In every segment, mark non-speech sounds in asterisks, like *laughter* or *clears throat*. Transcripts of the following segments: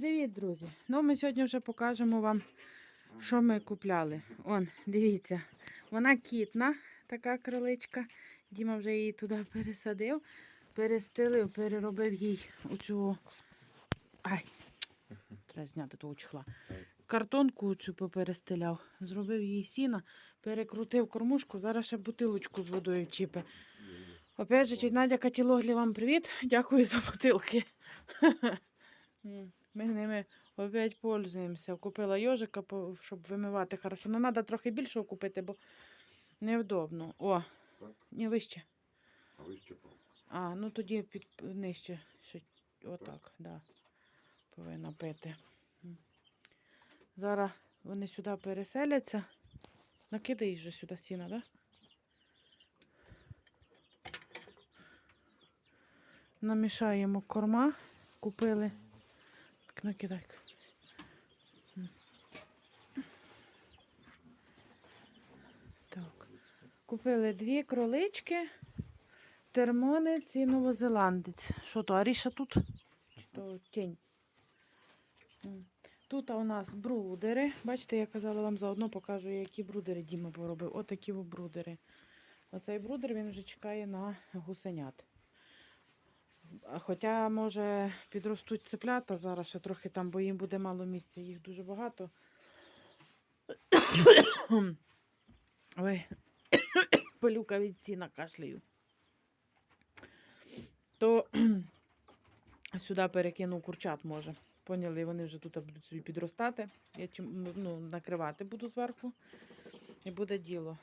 Привіт, друзі! Ну, ми сьогодні вже покажемо вам, що ми купляли. Он, дивіться, вона кітна, така кроличка. Діма вже її туди пересадив, перестелив, переробив їй оцю. Ай, треба зняти того чехла. Картонку цю поперестеляв, зробив їй сіна, перекрутив кормушку, зараз ще бутилочку з водою чіпе. Опять же, Надя Катілоглі, вам привіт. Дякую за бутилки. *laughs* Ми ними опять пользуємося. Купила йожика, щоб вимивати хорошо. Ну, треба трохи більшого купити, бо невдобно. О, Так, не вище. а ви ще. А, ну тоді під нижче. Отак, да. Повинна пити. Зараз вони сюди переселяться. Накидай же сюди сіна, так? Да? Намішаємо корма. Купили. Так, накидай. М. Так. Купили дві кролички, термонець і новозеландець. Що то, Аріша тут? Чи то тінь? Тут у нас брудери. Бачите, я казала вам заодно покажу, які брудери Діма поробив. Отакі брудери. Оцей брудер він вже чекає на гусенят. Хоча, може, підростуть цеплята зараз ще трохи там, бо їм буде мало місця, їх дуже багато. *coughs* Ой, *coughs* пилюка від сіна кашляю. То *coughs* сюди перекину курчат може. Поняли, вони вже тут будуть собі підростати. Я чим, ну, накривати буду зверху. І буде діло.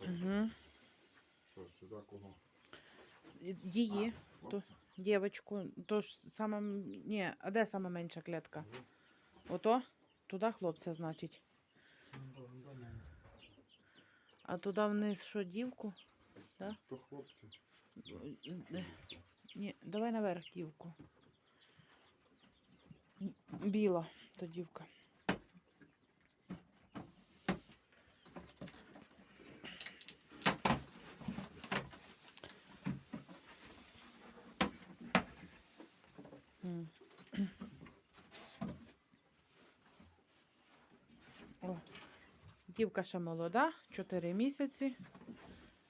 Угу. Що, сюди кого? Її, хлопця. дівочку, то ж саме, ні, а де сама менша клітка? Ото? Туди хлопця, значить. А туди вниз що, дівку? Да? То хлопці. Е, Ні, давай наверх дівку. Біла то дівка. М. О, дівка ще молода, 4 місяці.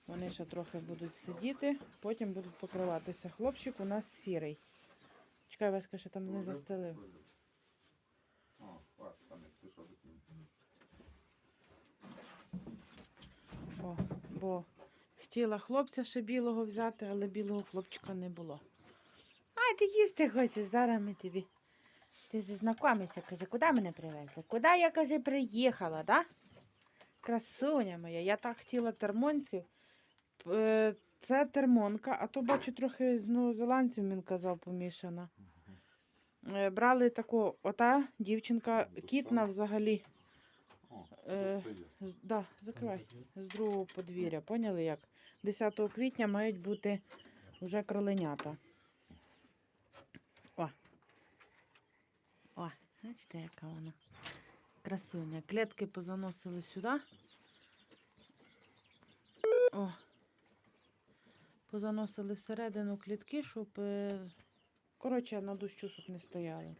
Вони ще трохи будуть сидіти, потім будуть покриватися. Хлопчик у нас сірий. Чекай, Веска, ще там не застелив. О, бо хотіла хлопця ще білого взяти, але білого хлопчика не було. А, ти їсти хочеш, зараз ми тобі. Ти ж знайомишся, каже, куди мене привезли? Куди я, каже, приїхала, да? Красуня моя, я так хотіла термонців. Е, Це термонка, а то бачу трохи з новозеландців, він казав, помішана. Е, Брали таку, ота дівчинка, кітна взагалі. О, Е. З- Да, закривай. З другого подвір'я. Поняли як? 10 квітня мають бути вже кроленята. О. О, бачите, яка вона. Красуня. Клітки позаносили сюди. О. Позаносили всередину клітки, щоб. е, Коротше, на дощу, щоб не стояли.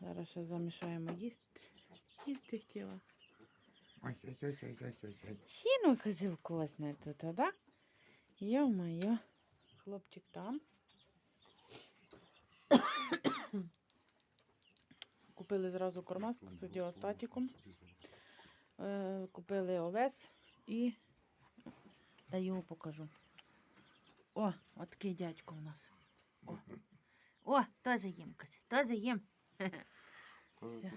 Зараз ще замішаємо їсти. Їсти хотіла. Ай, ай, ай, ай, ай, ай, ай. Сіно да? Йо-моє. Хлопчик там. Купили зразу корма з діостатіком. Купили овес і я його покажу. О, от такий дядько у нас. О, О теж їм, Кась, теж їм. *laughs* Все.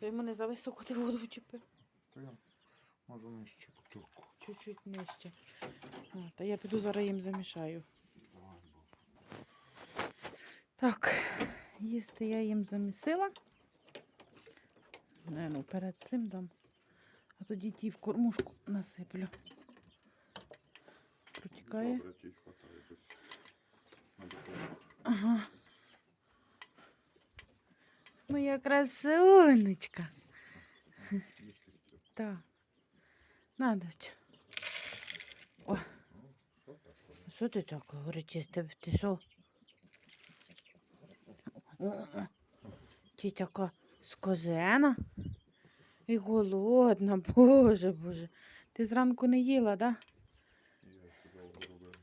То йому не за високо ти воду вчепив. то я можу нижче бутилку. Чуть-чуть нижче. А, та я піду зараз їм замішаю. Так, їсти я їм замісила. Не, ну перед цим дам. А тоді ті в кормушку насиплю. Протікає. Добре, ті хватає на бутилку. Ага. Моя красунечка. Так. Надо. О, що ти так? Ти, ти що? Ти така скозена і голодна, *laughs* боже, боже. Ти зранку не їла, да? Довго робив.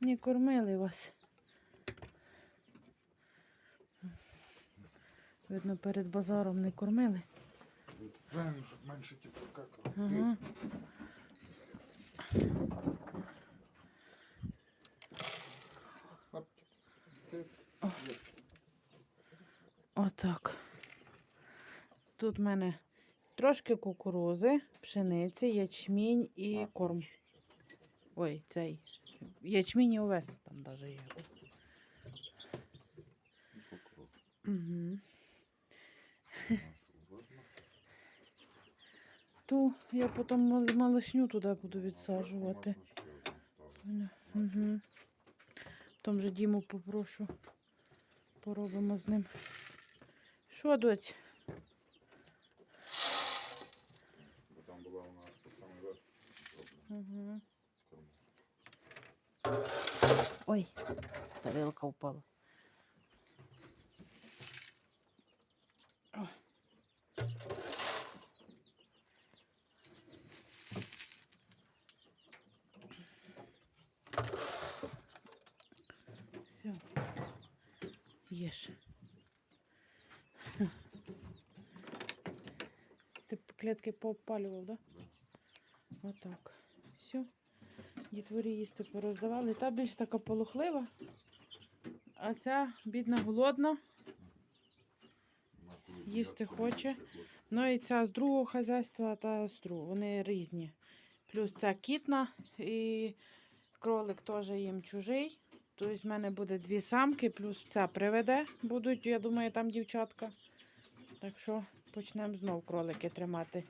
Не кормили вас. Видно, перед базаром не кормили. Правильно, щоб менше типу какало. Ага. Хлопчик, ти Отак. Тут в мене трошки кукурузи, пшениці, ячмінь і корм. Ой, цей. Ячмінь і овес там навіть є. Угу. Ту я потім мал- малишню туди буду відсаджувати. Угу. Там же Діму попрошу. Поробимо з ним. Що, доць? Бо там була у нас по самий верх зроблена Угу. корма. Ой, тарілка впала. О. Все. Єш. Ти клітки поопалював, да? Отак. Все. Дітворі їсти пороздавали. Та більш така полухлива. А ця бідна голодна. Їсти хоче. Ну і ця з другого хазяйства, та з другого. Вони різні. Плюс ця кітна і кролик теж їм чужий. Тобто в мене буде дві самки, плюс ця приведе. Будуть, я думаю, там дівчатка. Так що почнемо знов кролики тримати.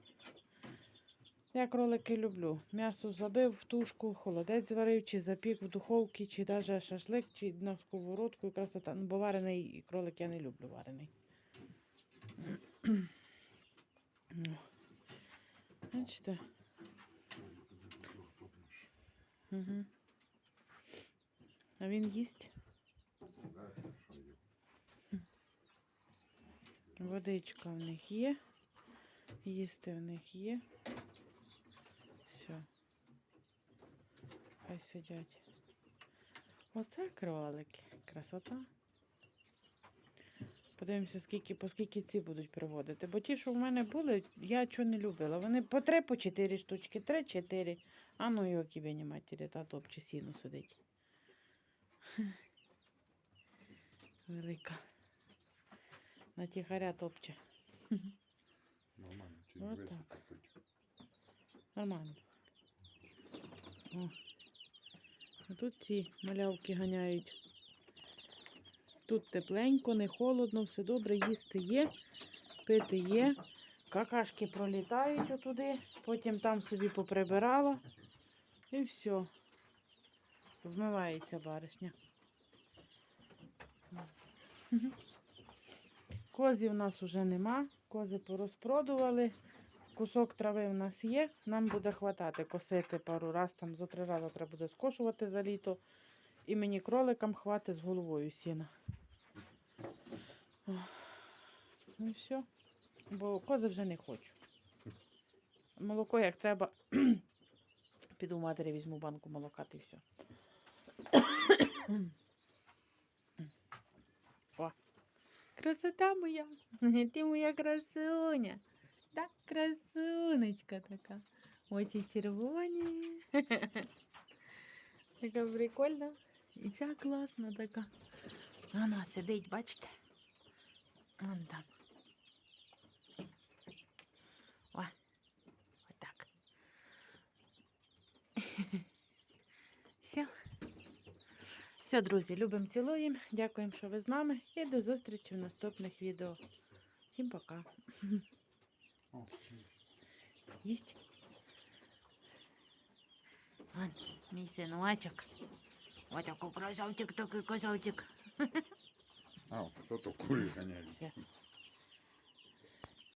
Я кролики люблю. М'ясо забив в тушку, холодець зварив, чи запік в духовці, чи навіть шашлик, чи на сковородку і красота. Ну, бо варений кролик я не люблю варений. Бачите? Угу. А він їсть. Да, що є. Водичка в них є. Їсти в них є. Все. Хай сидять. Оце кролики. Красота. Подивимося, скільки, по скільки ці будуть приводити. Бо ті, що в мене були, я чого не любила. Вони по три, по чотири штучки, три-чотири. А ну його кібені матері, та топче сіну сидить. *laughs* Велика. На тихаря топче. Нормально, чи Вот так. Нормально. О. А тут ці малявки ганяють. Тут тепленько, не холодно, все добре, їсти є, пити є. Какашки пролітають отуди, потім там собі поприбирала. І все. Вмивається баришня. Козі в нас вже нема. Кози порозпродували. Кусок трави в нас є. Нам буде хватати косити пару раз, там за три рази треба буде скошувати за літо. І мені кроликам хватить з головою сіна. Ну і все. Бо кози вже не хочу. Молоко як треба. *clears throat* Піду в матері візьму банку молока та все. Красота моя. *laughs* Ти моя красуня. Так, красунечка така. Очі червоні. *laughs* Така прикольна. І ця класна така. Вона сидить, бачите? Вон там. О, отак. *laughs* Все, друзі, любимо, цілуємо. Дякуємо, що ви з нами. І до зустрічі в наступних відео. Всім пока. Їсть. Вон, мій синочок. Ось такий красавчик, такий красавчик. А, хто то курі ганяє. Все.